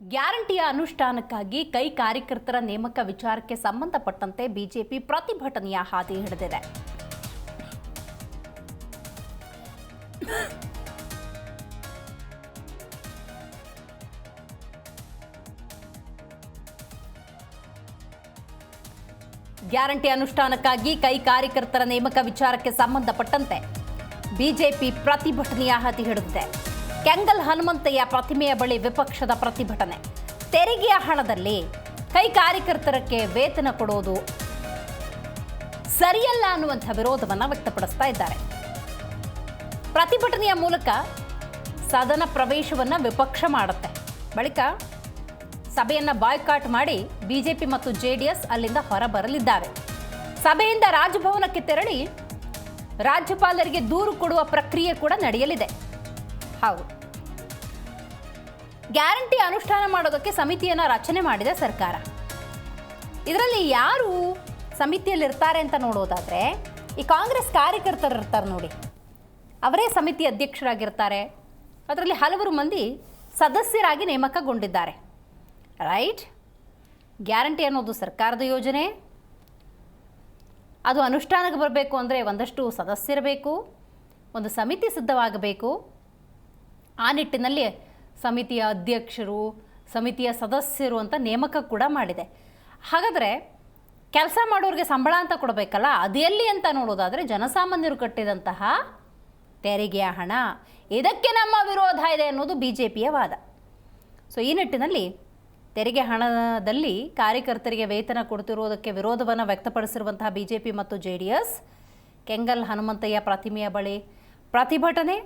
ಗ್ಯಾರಂಟಿಯ ಅನುಷ್ಠಾನಕ್ಕಾಗಿ ಕೈ ಕಾರ್ಯಕರ್ತರ ನೇಮಕ ವಿಚಾರಕ್ಕೆ ಸಂಬಂಧಪಟ್ಟಂತೆ ಬಿಜೆಪಿ ಪ್ರತಿಭಟನೆಯ ಹಾದಿ ಹಿಡಿದಿದೆ. ಗ್ಯಾರಂಟಿ ಅನುಷ್ಠಾನಕ್ಕಾಗಿ ಕೈ ಕಾರ್ಯಕರ್ತರ ನೇಮಕ ವಿಚಾರಕ್ಕೆ ಸಂಬಂಧಪಟ್ಟಂತೆ ಬಿಜೆಪಿ ಪ್ರತಿಭಟನೆಯ ಹಾದಿ ಹಿಡಿದಿದೆ. ಕೆಂಗಲ್ ಹನುಮಂತಯ್ಯ ಪ್ರತಿಮೆಯ ಬಳಿ ವಿಪಕ್ಷದ ಪ್ರತಿಭಟನೆ. ತೆರಿಗೆಯ ಹಣದಲ್ಲಿ ಕೈ ಕಾರ್ಯಕರ್ತರಕ್ಕೆ ವೇತನ ಕೊಡೋದು ಸರಿಯಲ್ಲ ಅನ್ನುವಂಥ ವಿರೋಧವನ್ನು ವ್ಯಕ್ತಪಡಿಸ್ತಾ ಇದ್ದಾರೆ. ಪ್ರತಿಭಟನೆಯ ಮೂಲಕ ಸದನ ಪ್ರವೇಶವನ್ನು ವಿಪಕ್ಷ ಮಾಡುತ್ತೆ. ಬಳಿಕ ಸಭೆಯನ್ನ ಬಾಯ್ಕಾಟ್ ಮಾಡಿ ಬಿಜೆಪಿ ಮತ್ತು ಜೆಡಿಎಸ್ ಅಲ್ಲಿಂದ ಹೊರಬರಲಿದ್ದಾರೆ. ಸಭೆಯಿಂದ ರಾಜಭವನಕ್ಕೆ ತೆರಳಿ ರಾಜ್ಯಪಾಲರಿಗೆ ದೂರು ಕೊಡುವ ಪ್ರಕ್ರಿಯೆ ಕೂಡ ನಡೆಯಲಿದೆ. ಹೌದು. ಗ್ಯಾರಂಟಿ ಅನುಷ್ಠಾನ ಮಾಡೋದಕ್ಕೆ ಸಮಿತಿಯನ್ನ ರಚನೆ ಮಾಡಿದೆ ಸರ್ಕಾರ. ಇದರಲ್ಲಿ ಯಾರು ಸಮಿತಿಯಲ್ಲಿ ಇರ್ತಾರೆ ಅಂತ ನೋಡೋದಾದ್ರೆ, ಈ ಕಾಂಗ್ರೆಸ್ ಕಾರ್ಯಕರ್ತರು ಇರ್ತಾರೆ ನೋಡಿ. ಅವರೇ ಸಮಿತಿ ಅಧ್ಯಕ್ಷರಾಗಿರ್ತಾರೆ. ಅದರಲ್ಲಿ ಹಲವರು ಮಂದಿ ಸದಸ್ಯರಾಗಿ ನೇಮಕಗೊಂಡಿದ್ದಾರೆ. ರೈಟ್? ಗ್ಯಾರಂಟಿ ಅನ್ನೋದು ಸರ್ಕಾರದ ಯೋಜನೆ. ಅದು ಅನುಷ್ಠಾನಕ್ಕೆ ಬರಬೇಕು ಅಂದರೆ ಒಂದಷ್ಟು ಸದಸ್ಯರಬೇಕು ಒಂದು ಸಮಿತಿ ಸಿದ್ಧವಾಗಬೇಕು. ಆ ನಿಟ್ಟಿನಲ್ಲಿ ಸಮಿತಿಯ ಅಧ್ಯಕ್ಷರು, ಸಮಿತಿಯ ಸದಸ್ಯರು ಅಂತ ನೇಮಕ ಕೂಡ ಮಾಡಿದೆ. ಹಾಗಾದರೆ ಕೆಲಸ ಮಾಡೋರಿಗೆ ಸಂಬಳ ಅಂತ ಕೊಡಬೇಕಲ್ಲ ಅದೆಲ್ಲಿ ಅಂತ ನೋಡೋದಾದರೆ ಜನಸಾಮಾನ್ಯರು ಕಟ್ಟಿದಂತಹ ತೆರಿಗೆಯ ಹಣ. ಇದಕ್ಕೆ ನಮ್ಮ ವಿರೋಧ ಇದೆ ಅನ್ನೋದು ಬಿ ಜೆ ಪಿಯ ವಾದ. ಸೊ ಈ ನಿಟ್ಟಿನಲ್ಲಿ ತೆರಿಗೆ ಹಣದಲ್ಲಿ ಕಾರ್ಯಕರ್ತರಿಗೆ ವೇತನ ಕೊಡ್ತಿರುವುದಕ್ಕೆ ವಿರೋಧವನ್ನು ವ್ಯಕ್ತಪಡಿಸಿರುವಂತಹ ಬಿ ಜೆ ಪಿ ಮತ್ತು J D S Kengal Hanumanthaiah ಪ್ರತಿಮೆಯ ಬಳಿ ಪ್ರತಿಭಟನೆ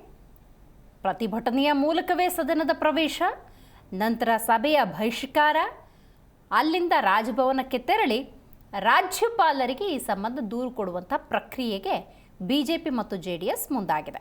ಪ್ರತಿಭಟನೆಯ ಮೂಲಕವೇ ಸದನದ ಪ್ರವೇಶ, ನಂತರ ಸಭೆಯ ಬಹಿಷ್ಕಾರ, ಅಲ್ಲಿಂದ ರಾಜಭವನಕ್ಕೆ ತೆರಳಿ ರಾಜ್ಯಪಾಲರಿಗೆ ಈ ಸಂಬಂಧ ದೂರು ಕೊಡುವಂಥ ಪ್ರಕ್ರಿಯೆಗೆ ಬಿಜೆಪಿ ಮತ್ತು ಜೆ ಮುಂದಾಗಿದೆ.